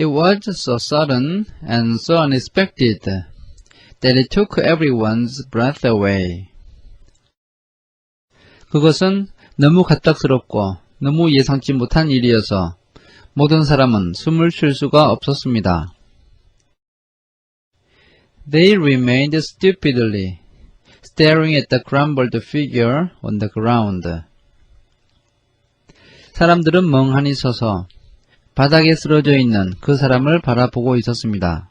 It was so sudden and so unexpected that it took everyone's breath away. 그것은 너무 갑작스럽고 너무 예상치 못한 일이어서 모든 사람은 숨을 쉴 수가 없었습니다. They remained stupidly staring at the crumbled figure on the ground. 사람들은 멍하니 서서 바닥에 쓰러져 있는 그 사람을 바라보고 있었습니다.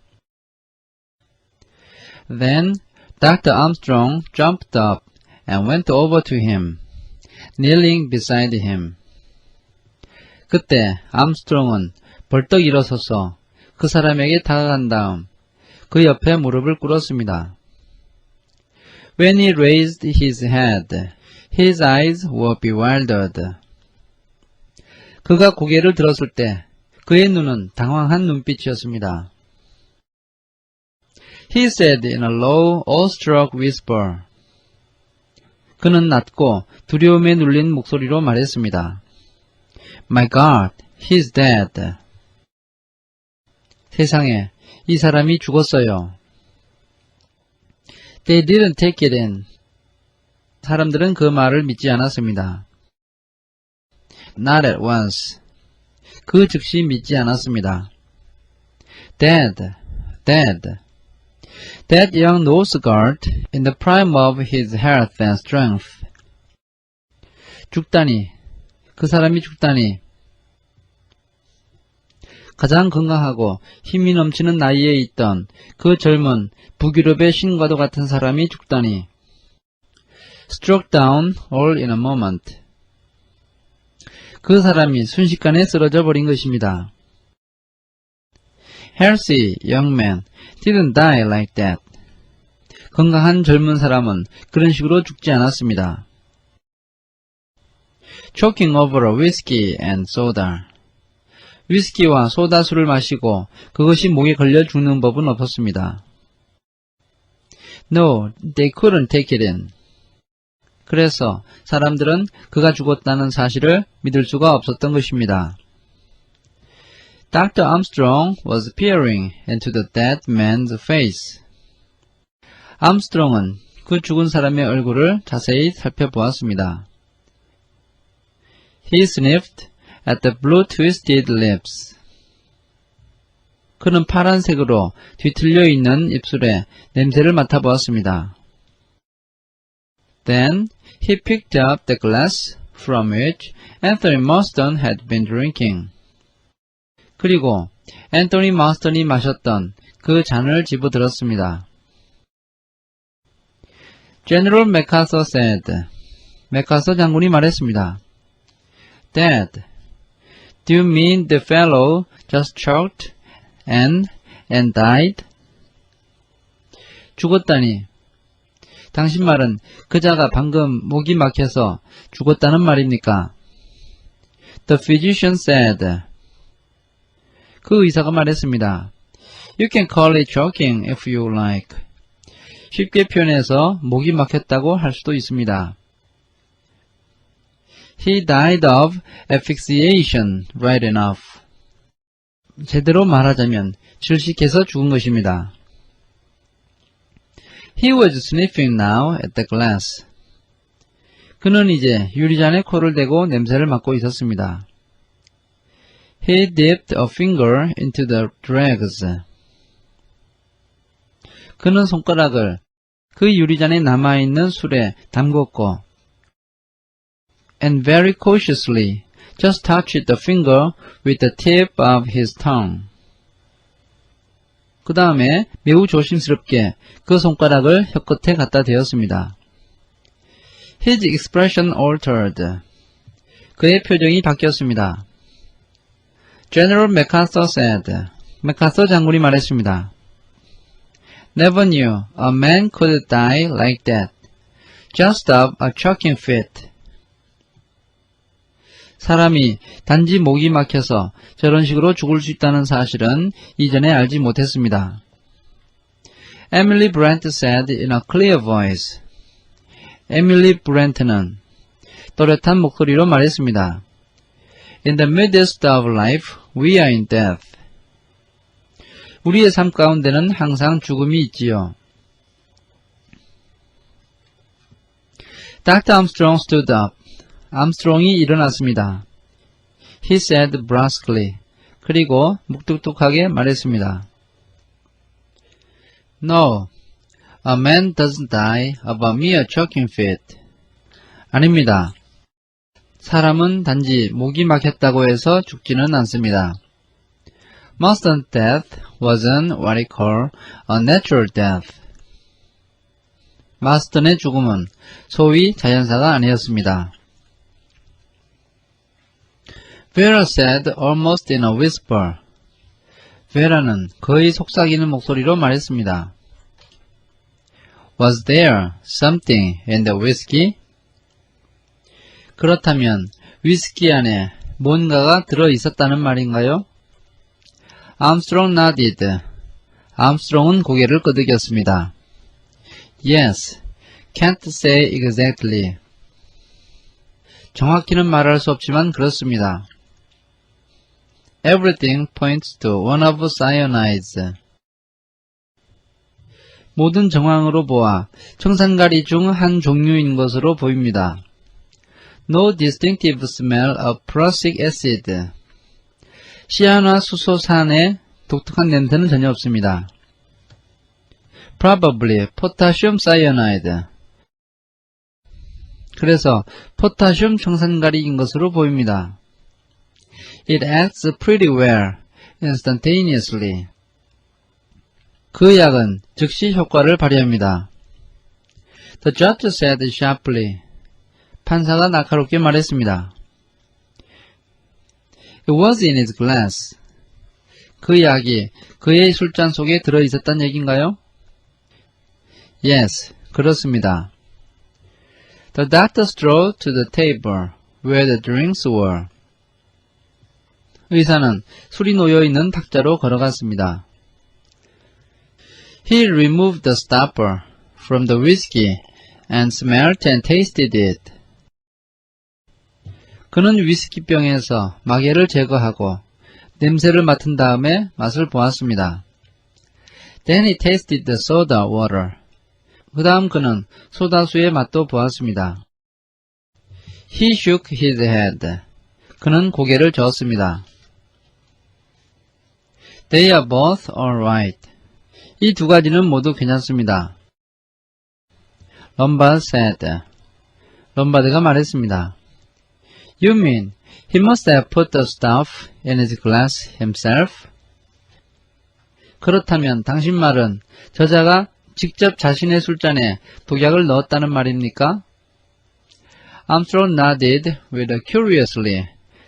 Then Dr. Armstrong jumped up and went over to him, kneeling beside him. 그때 암스트롱은 벌떡 일어서서 그 사람에게 다가간 다음 그 옆에 무릎을 꿇었습니다. When he raised his head, his eyes were bewildered. 그가 고개를 들었을 때 그의 눈은 당황한 눈빛이었습니다. He said in a low, awestruck whisper. 그는 낮고 두려움에 눌린 목소리로 말했습니다. My God, he's dead. 세상에, 이 사람이 죽었어요. They didn't take it in. 사람들은 그 말을 믿지 않았습니다. Not at once. 그 즉시 믿지 않았습니다. Dead, dead. That young nose guard in the prime of his health and strength. 죽다니, 그 사람이 죽다니. 가장 건강하고 힘이 넘치는 나이에 있던 그 젊은 북유럽의 신과도 같은 사람이 죽다니. struck down all in a moment. 그 사람이 순식간에 쓰러져 버린 것입니다. Healthy young man didn't die like that. 건강한 젊은 사람은 그런 식으로 죽지 않았습니다. Choking over a whiskey and soda. 위스키와 소다술을 마시고 그것이 목에 걸려 죽는 법은 없었습니다. No, they couldn't take it in. 그래서 사람들은 그가 죽었다는 사실을 믿을 수가 없었던 것입니다. Dr. Armstrong was peering into the dead man's face. 암스트롱은 그 죽은 사람의 얼굴을 자세히 살펴보았습니다. He sniffed at the blue twisted lips. 그는 파란색으로 뒤틀려 있는 입술에 냄새를 맡아보았습니다. Then he picked up the glass from which Anthony Marston had been drinking. 그리고 앤토니 마스턴이 마셨던 그 잔을 집어들었습니다. General MacArthur said. 맥카서 장군이 말했습니다. Dad, do you mean the fellow just choked and and died? 죽었다니. 당신 말은 그자가 방금 목이 막혀서 죽었다는 말입니까? The physician said. 그 의사가 말했습니다. You can call it choking if you like. 쉽게 표현해서 목이 막혔다고 할 수도 있습니다. He died of asphyxiation right enough. 제대로 말하자면 질식해서 죽은 것입니다. He was sniffing now at the glass. 그는 이제 유리잔에 코를 대고 냄새를 맡고 있었습니다. He dipped a finger into the dregs. 그는 손가락을 그 유리잔에 남아있는 술에 담궜고 and very cautiously just touched the finger with the tip of his tongue. 그 다음에 매우 조심스럽게 그 손가락을 혀끝에 갖다 대었습니다. His expression altered. 그의 표정이 바뀌었습니다. General MacArthur said. 맥카서 장군이 말했습니다. Never knew a man could die like that. Just of a choking fit. 사람이 단지 목이 막혀서 저런 식으로 죽을 수 있다는 사실은 이전에 알지 못했습니다. Emily Brent said in a clear voice. 에밀리 브렌트는 또렷한 목소리로 말했습니다. In the midst of life, we are in death. 우리의 삶 가운데는 항상 죽음이 있지요. Dr. Armstrong stood up. 암스트롱이 일어났습니다. He said brusquely. 그리고 묵뚝뚝하게 말했습니다. No, a man doesn't die of a mere choking fit. 아닙니다. 사람은 단지 목이 막혔다고 해서 죽지는 않습니다. Marston's death wasn't what I call a natural death. 마스턴의 죽음은 소위 자연사가 아니었습니다. Vera said almost in a whisper. 베라는 거의 속삭이는 목소리로 말했습니다. Was there something in the whiskey? 그렇다면 위스키 안에 뭔가가 들어 있었다는 말인가요? 암스트롱 nodded. 암스트롱은 고개를 끄덕였습니다. Yes, can't say exactly. 정확히는 말할 수 없지만 그렇습니다. Everything points to one of cyanides. 모든 정황으로 보아 청산가리 중 한 종류인 것으로 보입니다. No distinctive smell of prussic acid. 시아나 수소산의 독특한 냄새는 전혀 없습니다. Probably potassium cyanide. 그래서 포타슘 청산가리인 것으로 보입니다. It acts pretty well, instantaneously. 그 약은 즉시 효과를 발휘합니다. The judge said sharply. 판사가 날카롭게 말했습니다. It was in his glass. 그 약이 그의 술잔 속에 들어 있었단 얘기인가요? Yes, 그렇습니다. The doctor strolled to the table where the drinks were. 의사는 술이 놓여 있는 탁자로 걸어갔습니다. He removed the stopper from the whiskey and smelled and tasted it. 그는 위스키병에서 마개를 제거하고 냄새를 맡은 다음에 맛을 보았습니다. Then he tasted the soda water. 그 다음 그는 소다수의 맛도 보았습니다. He shook his head. 그는 고개를 저었습니다. They are both alright. 이 두 가지는 모두 괜찮습니다. 럼바드 said. 럼바드가 말했습니다. You mean he must have put the stuff in his glass himself? 그렇다면 당신 말은 저자가 직접 자신의 술잔에 독약을 넣었다는 말입니까? Armstrong nodded with a curiously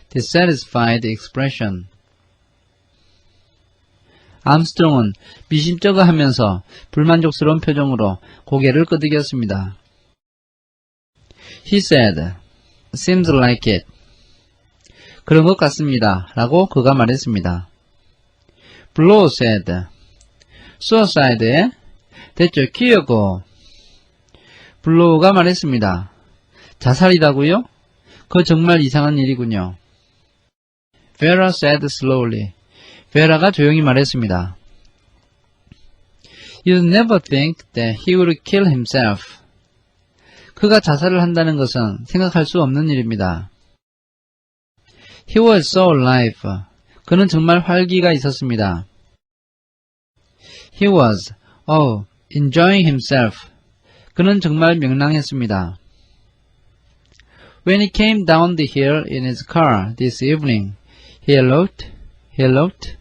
dissatisfied expression. 암스트롱은 미심쩍어 하면서 불만족스러운 표정으로 고개를 끄덕였습니다. He said, seems like it. 그런 것 같습니다. 라고 그가 말했습니다. Blow said, suicide에 됐죠. 키우고 블로우가 말했습니다. 자살이라고요? 그거 정말 이상한 일이군요. Vera said slowly. 베라가 조용히 말했습니다. You'd never think that he would kill himself. 그가 자살을 한다는 것은 생각할 수 없는 일입니다. He was so alive. 그는 정말 활기가 있었습니다. He was, oh, enjoying himself. 그는 정말 명랑했습니다. When he came down the hill in his car this evening, he looked, he looked,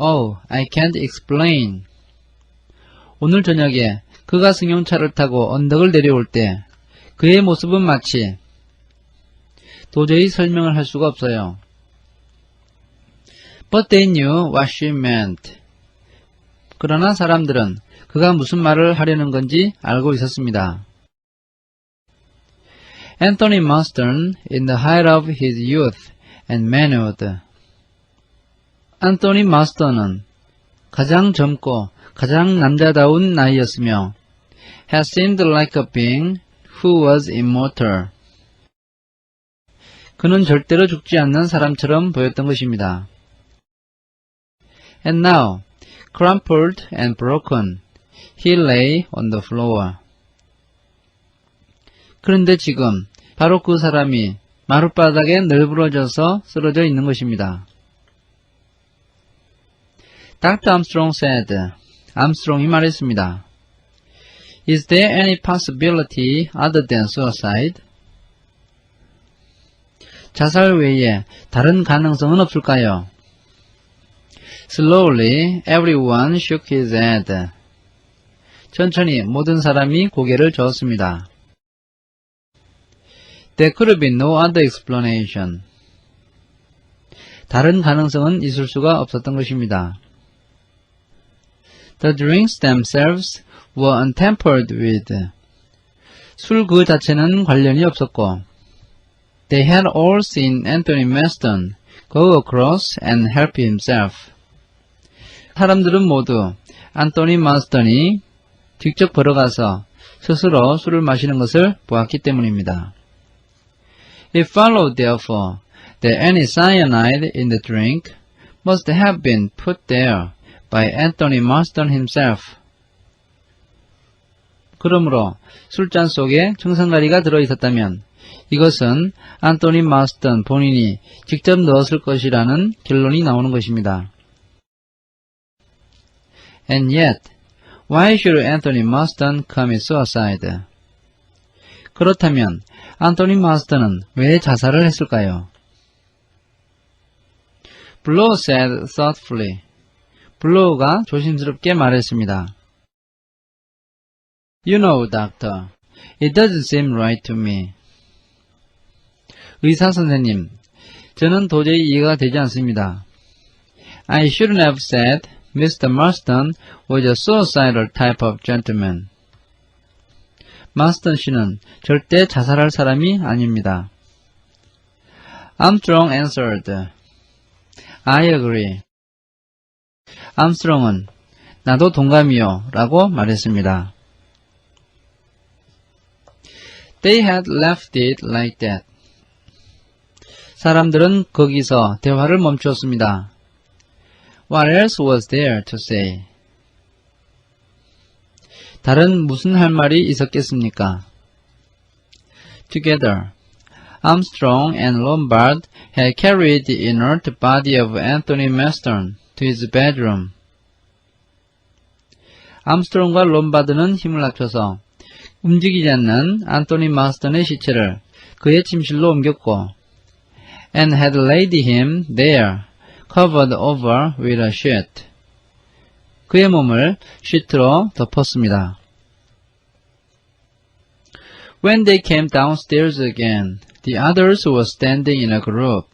oh, I can't explain. 오늘 저녁에 그가 승용차를 타고 언덕을 내려올 때 그의 모습은 마치 도저히 설명을 할 수가 없어요. But they knew what she meant. 그러나 사람들은 그가 무슨 말을 하려는 건지 알고 있었습니다. Anthony Marston, in the height of his youth and manhood. 안토니 마스턴은 가장 젊고 가장 남자다운 나이였으며 had seemed like a being who was immortal. 그는 절대로 죽지 않는 사람처럼 보였던 것입니다. And now, crumpled and broken. He lay on the floor. 그런데 지금 바로 그 사람이 마룻바닥에 널브러져서 쓰러져 있는 것입니다. Dr. Armstrong said, 암스트롱이 말했습니다. Is there any possibility other than suicide? 자살 외에 다른 가능성은 없을까요? Slowly, everyone shook his head. 천천히 모든 사람이 고개를 저었습니다. There could be no other explanation. 다른 가능성은 있을 수가 없었던 것입니다. The drinks themselves were untampered with. 술 그 자체는 관련이 없었고, They had all seen Anthony Maston go across and help himself. 사람들은 모두 안토니 마스턴이 직접 걸어가서 스스로 술을 마시는 것을 보았기 때문입니다. It followed, therefore, that any cyanide in the drink must have been put there by Anthony Marston himself. 그러므로 술잔 속에 청산가리가 들어있었다면 이것은 안토니 마스턴 본인이 직접 넣었을 것이라는 결론이 나오는 것입니다. And yet, why should Anthony Marston commit suicide? 그렇다면 안토니 마스턴은 왜 자살을 했을까요? 블로우 said thoughtfully. 블로우가 조심스럽게 말했습니다. You know, doctor, it doesn't seem right to me. 의사 선생님, 저는 도저히 이해가 되지 않습니다. I shouldn't have said Mr. Marston was a suicidal type of gentleman. 마스턴 씨는 절대 자살할 사람이 아닙니다. Armstrong answered, I agree. 암스트롱은 나도 동감이요 라고 말했습니다. They had left it like that. 사람들은 거기서 대화를 멈추었습니다. What else was there to say? 다른 무슨 할 말이 있었겠습니까? Together, Armstrong and Lombard had carried the inert body of Anthony Maston to his bedroom. 암스트롱과 롬바드는 힘을 합쳐서 움직이지 않는 안토니 마스턴의 시체를 그의 침실로 옮겼고 and had laid him there, covered over with a sheet. 그의 몸을 시트로 덮었습니다. When they came downstairs again, the others were standing in a group.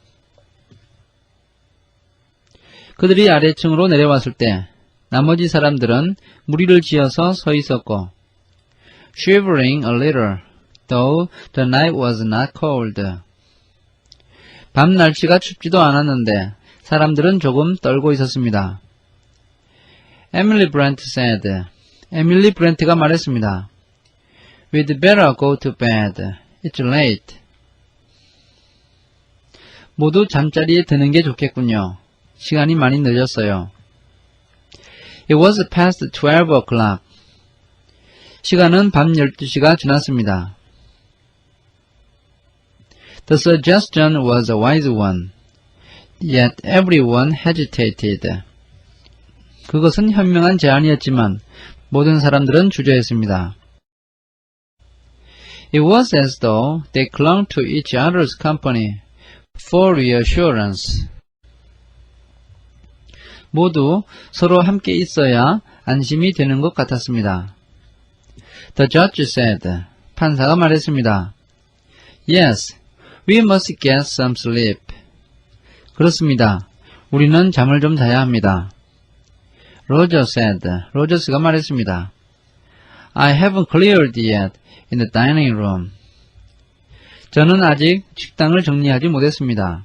그들이 아래층으로 내려왔을 때 나머지 사람들은 무리를 지어서 서 있었고 shivering a little, though the night was not cold. 밤 날씨가 춥지도 않았는데 사람들은 조금 떨고 있었습니다. Emily Brent said, 에밀리 브렌트가 말했습니다. We'd better go to bed. It's late. 모두 잠자리에 드는 게 좋겠군요. 시간이 많이 늦었어요. It was past 12 o'clock. 시간은 밤 12시가 지났습니다. The suggestion was a wise one. Yet everyone hesitated. 그것은 현명한 제안이었지만 모든 사람들은 주저했습니다. It was as though they clung to each other's company for reassurance. 모두 서로 함께 있어야 안심이 되는 것 같았습니다. The judge said, 판사가 말했습니다. Yes, we must get some sleep. 그렇습니다. 우리는 잠을 좀 자야 합니다. Roger said, 로저스가 말했습니다. I haven't cleared yet in the dining room. 저는 아직 식당을 정리하지 못했습니다.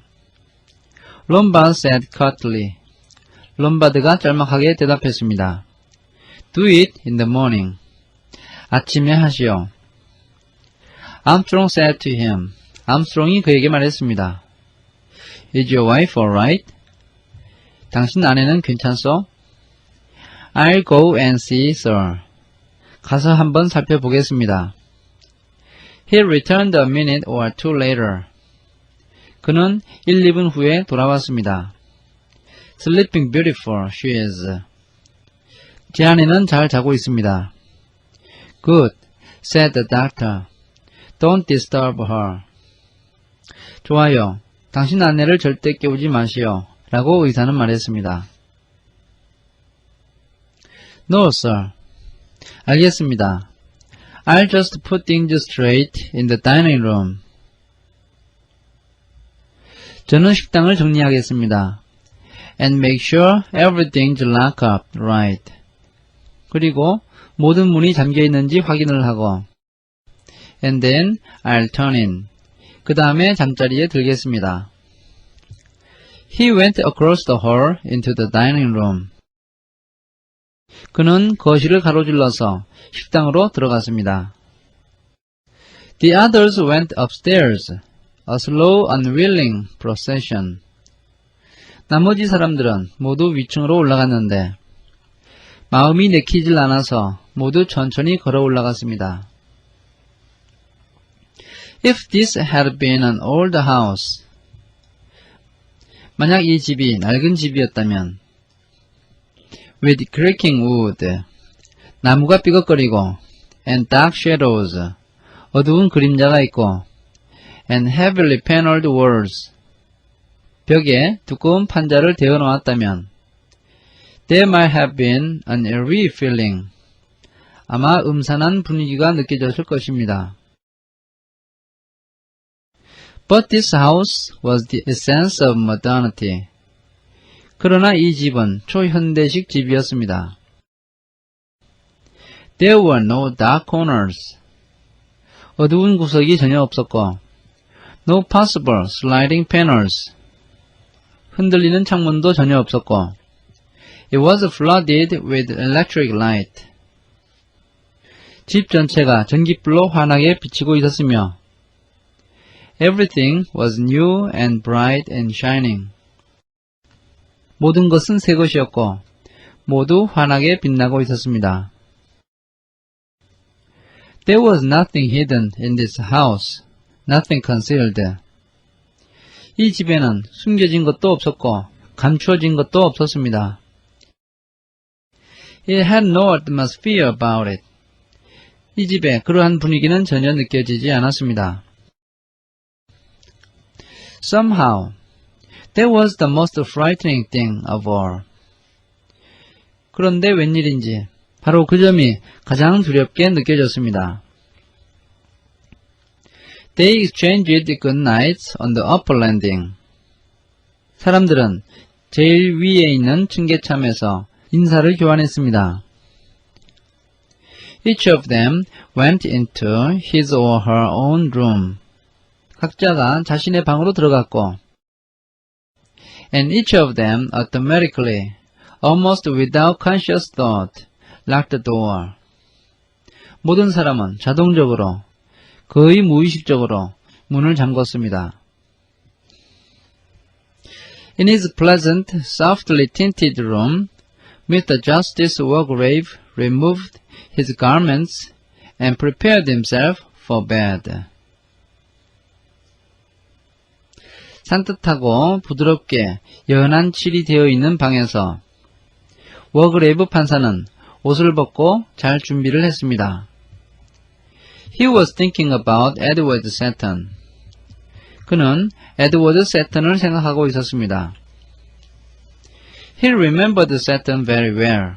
Lombard said curtly. 롬바드가 짤막하게 대답했습니다. Do it in the morning. 아침에 하시오. Armstrong said to him. 암스트롱이 그에게 말했습니다. Is your wife alright? 당신 아내는 괜찮소? I'll go and see, sir. 가서 한번 살펴보겠습니다. He returned a minute or two later. 그는 1, 2분 후에 돌아왔습니다. Sleeping beautiful, she is. 제 아내는 잘 자고 있습니다. Good, said the doctor. Don't disturb her. 좋아요. 당신 아내를 절대 깨우지 마시오. 라고 의사는 말했습니다. No, sir. 알겠습니다. I'll just put things straight in the dining room. 저는 식당을 정리하겠습니다. And make sure everything's locked up right. 그리고 모든 문이 잠겨 있는지 확인을 하고 And then I'll turn in. 그 다음에 잠자리에 들겠습니다. He went across the hall into the dining room. 그는 거실을 가로질러서 식당으로 들어갔습니다. The others went upstairs, a slow, unwilling procession. 나머지 사람들은 모두 위층으로 올라갔는데 마음이 내키질 않아서 모두 천천히 걸어 올라갔습니다. If this had been an old house, 만약 이 집이 낡은 집이었다면, with creaking wood, 나무가 삐걱거리고, and dark shadows, 어두운 그림자가 있고, and heavily paneled walls, 벽에 두꺼운 판자를 대어 놓았다면, there might have been an eerie feeling, 아마 음산한 분위기가 느껴졌을 것입니다. But this house was the essence of modernity. 그러나 이 집은 초현대식 집이었습니다. There were no dark corners. 어두운 구석이 전혀 없었고, no possible sliding panels. 흔들리는 창문도 전혀 없었고, it was flooded with electric light. 집 전체가 전기불로 환하게 비치고 있었으며, Everything was new and bright and shining. 모든 것은 새 것이었고 모두 환하게 빛나고 있었습니다. There was nothing hidden in this house, nothing concealed. 이 집에는 숨겨진 것도 없었고 감추어진 것도 없었습니다. It had no atmosphere about it. 이 집에 그러한 분위기는 전혀 느껴지지 않았습니다. Somehow, that was the most frightening thing of all. 그런데 웬일인지 바로 그 점이 가장 두렵게 느껴졌습니다. They exchanged good nights on the upper landing. 사람들은 제일 위에 있는 층계참에서 인사를 교환했습니다. Each of them went into his or her own room. 각자가 자신의 방으로 들어갔고 and each of them automatically, almost without conscious thought, locked the door. 모든 사람은 자동적으로, 거의 무의식적으로 문을 잠궜습니다. In his pleasant, softly tinted room, Mr. Justice Wargrave removed his garments and prepared himself for bed. 산뜻하고 부드럽게 연한 칠이 되어 있는 방에서 워그레이브 판사는 옷을 벗고 잘 준비를 했습니다. He was thinking about Edward Seton. 그는 에드워드 세턴을 생각하고 있었습니다. He remembered Seton very well.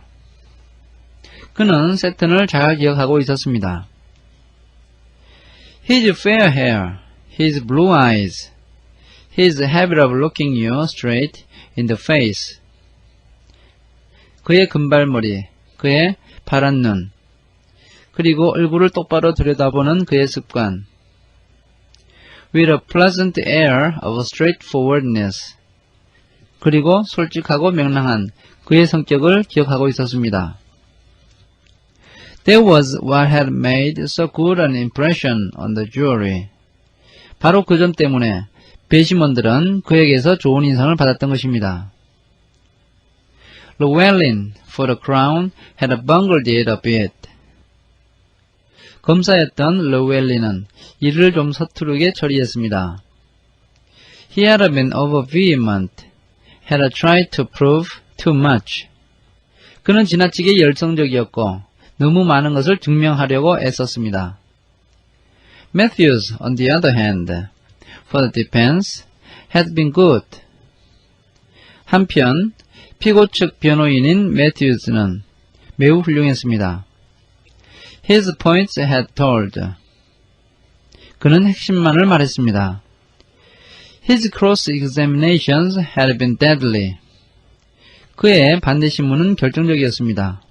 그는 세턴을 잘 기억하고 있었습니다. His fair hair, his blue eyes, his habit of looking you straight in the face. 그의 금발머리, 그의 파란 눈, 그리고 얼굴을 똑바로 들여다보는 그의 습관. With a pleasant air of straightforwardness. 그리고 솔직하고 명랑한 그의 성격을 기억하고 있었습니다. That was what had made so good an impression on the jury. 바로 그 점 때문에 배심원들은 그에게서 좋은 인상을 받았던 것입니다. Llewellyn for the crown had bungled it a bit. 검사였던 로웰리는 일을 좀 서투르게 처리했습니다. He had been over vehement, had tried to prove too much. 그는 지나치게 열성적이었고 너무 많은 것을 증명하려고 애썼습니다. Matthews, on the other hand, for the defense, had been good. 한편 피고 측 변호인인 매튜즈는 매우 훌륭했습니다. His points had told. 그는 핵심만을 말했습니다. His cross-examinations had been deadly. 그의 반대신문은 결정적이었습니다.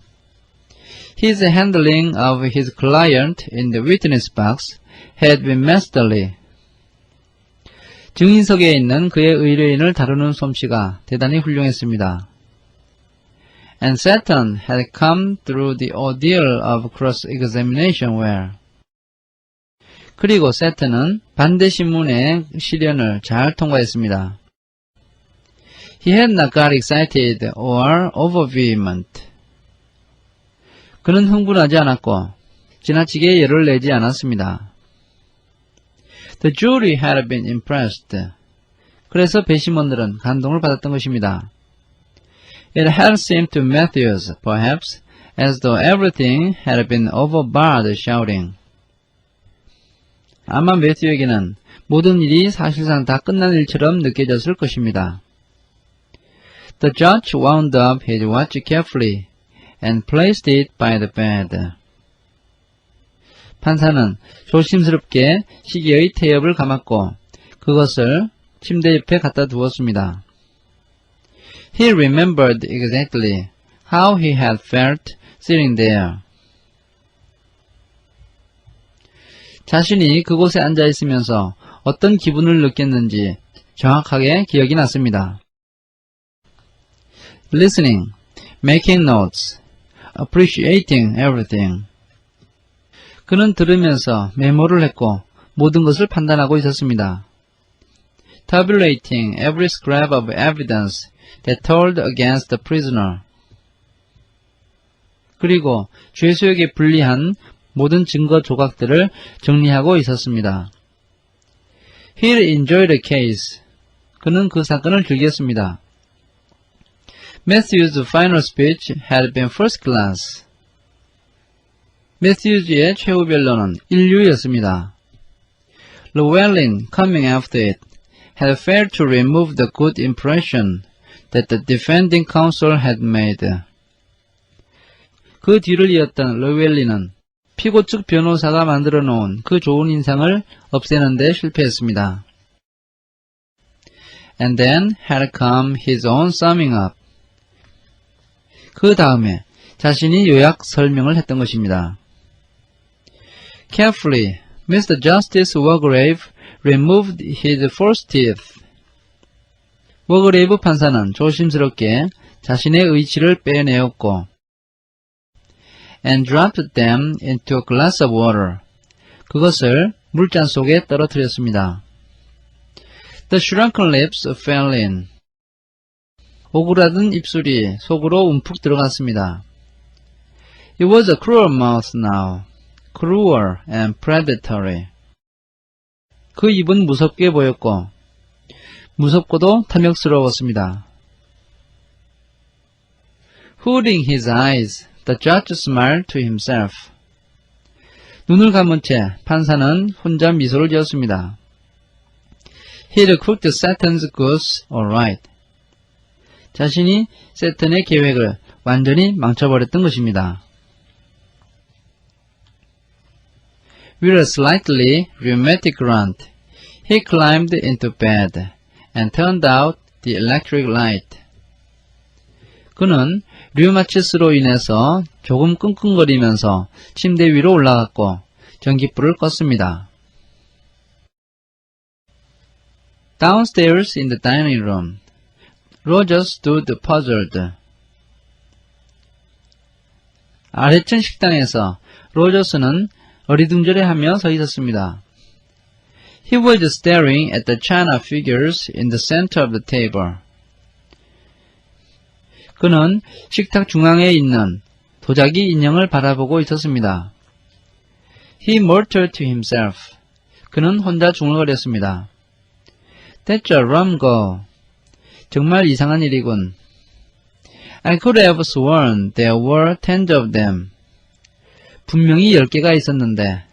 His handling of his client in the witness box had been masterly. 증인석에 있는 그의 의뢰인을 다루는 솜씨가 대단히 훌륭했습니다. And Satan had come through the ordeal of cross-examination well. 그리고 세트는 반대신문의 시련을 잘 통과했습니다. He had not got excited or over vehement. 그는 흥분하지 않았고 지나치게 열을 내지 않았습니다. The jury had been impressed. 그래서 배심원들은 감동을 받았던 것입니다. It had seemed to Matthews, perhaps, as though everything had been overbarred shouting. 아마 매튜에게는 모든 일이 사실상 다 끝난 일처럼 느껴졌을 것입니다. The judge wound up his watch carefully and placed it by the bed. 판사는 조심스럽게 시계의 태엽을 감았고 그것을 침대 옆에 갖다 두었습니다. He remembered exactly how he had felt sitting there. 자신이 그곳에 앉아 있으면서 어떤 기분을 느꼈는지 정확하게 기억이 났습니다. Listening, making notes, appreciating everything. 그는 들으면서 메모를 했고 모든 것을 판단하고 있었습니다. Tabulating every scrap of evidence that told against the prisoner. 그리고 죄수에게 불리한 모든 증거 조각들을 정리하고 있었습니다. He enjoyed the case. 그는 그 사건을 즐겼습니다. Matthew's final speech had been first class. 매튜즈의 최후 변론은 인류였습니다. Llewellyn, coming after it, had failed to remove the good impression that the defending counsel had made. 그 뒤를 이었던 러웰리는 피고 측 변호사가 만들어 놓은 그 좋은 인상을 없애는 데 실패했습니다. And then had come his own summing up. 그 다음에 자신이 요약 설명을 했던 것입니다. Carefully, Mr. Justice Wargrave removed his false teeth. 워그레이브 판사는 조심스럽게 자신의 의치를 빼내었고 and dropped them into a glass of water. 그것을 물잔 속에 떨어뜨렸습니다. The shrunken lips fell in. 오그라든 입술이 속으로 움푹 들어갔습니다. It was a cruel mouth now. cruel and predatory. 그 입은 무섭게 보였고 무섭고도 탐욕스러웠습니다. Hooding his eyes, the judge smiled to himself. 눈을 감은 채 판사는 혼자 미소를 지었습니다. He'd cooked Satan's goose alright. 자신이 세턴의 계획을 완전히 망쳐버렸던 것입니다. With a slightly rheumatic grunt, he climbed into bed and turned out the electric light. 그는 류마티스로 인해서 조금 끙끙거리면서 침대 위로 올라갔고 전기불을 껐습니다. Downstairs in the dining room, Roger stood puzzled. 아래층 식당에서 로저스는 어리둥절해하며 서 있었습니다. He was staring at the china figures in the center of the table. 그는 식탁 중앙에 있는 도자기 인형을 바라보고 있었습니다. He muttered to himself. 그는 혼자 중얼거렸습니다. That's a rum go. 정말 이상한 일이군. I could have sworn there were tens of them. 분명히 열 개가 있었는데.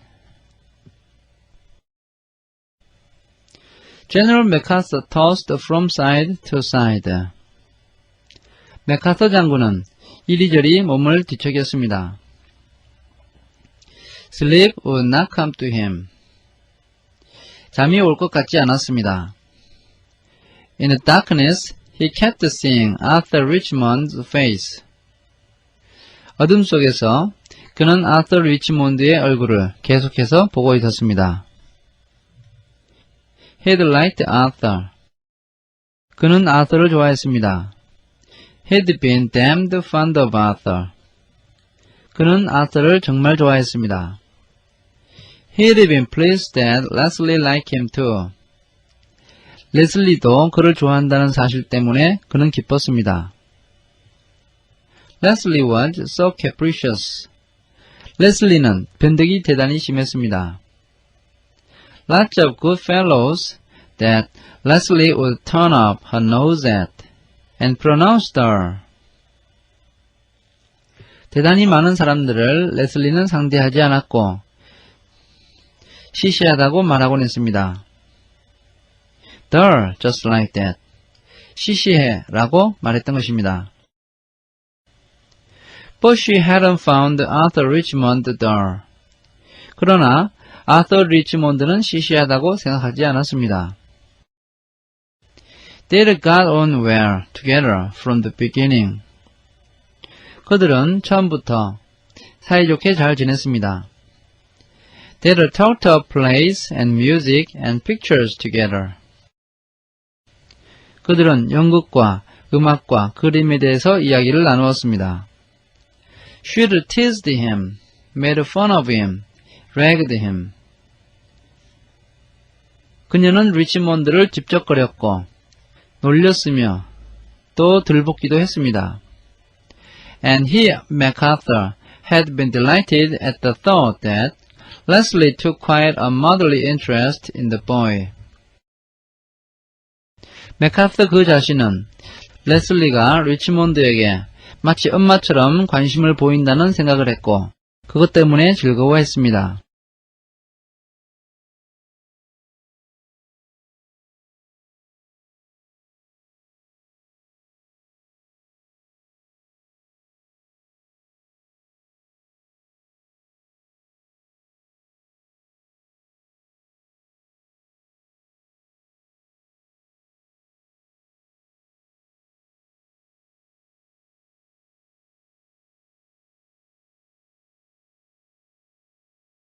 General MacArthur tossed from side to side. 맥카서 장군은 이리저리 몸을 뒤척였습니다. Sleep would not come to him. 잠이 올 것 같지 않았습니다. In the darkness, he kept seeing Arthur Richmond's face. 어둠 속에서 그는 아서 리치몬드의 얼굴을 계속해서 보고 있었습니다. He liked Arthur. 그는 아서를 좋아했습니다. He'd been damned fond of Arthur. 그는 아서를 정말 좋아했습니다. He'd been pleased that Leslie liked him too. 레슬리도 그를 좋아한다는 사실 때문에 그는 기뻤습니다. Leslie was so capricious. 레슬리는 변덕이 대단히 심했습니다. Lots of good fellows that Leslie would turn up her nose at and pronounce her. 대단히 많은 사람들을 레슬리는 상대하지 않았고 시시하다고 말하곤 했습니다. Dull, just like that. 시시해 라고 말했던 것입니다. But she hadn't found Arthur Richmond dull. 그러나 아서 리치몬드는 시시하다고 생각하지 않았습니다. They got on well together from the beginning. 그들은 처음부터 사이좋게 잘 지냈습니다. They talked of plays and music and pictures together. 그들은 연극과 음악과 그림에 대해서 이야기를 나누었습니다. She'd teased him, made fun of him, ragged him. 그녀는 리치몬드를 집적거렸고 놀렸으며 또 들볶기도 했습니다. And he, MacArthur, had been delighted at the thought that Leslie took quite a motherly interest in the boy. 맥카스 그 자신은 레슬리가 리치몬드에게 마치 엄마처럼 관심을 보인다는 생각을 했고 그것 때문에 즐거워했습니다.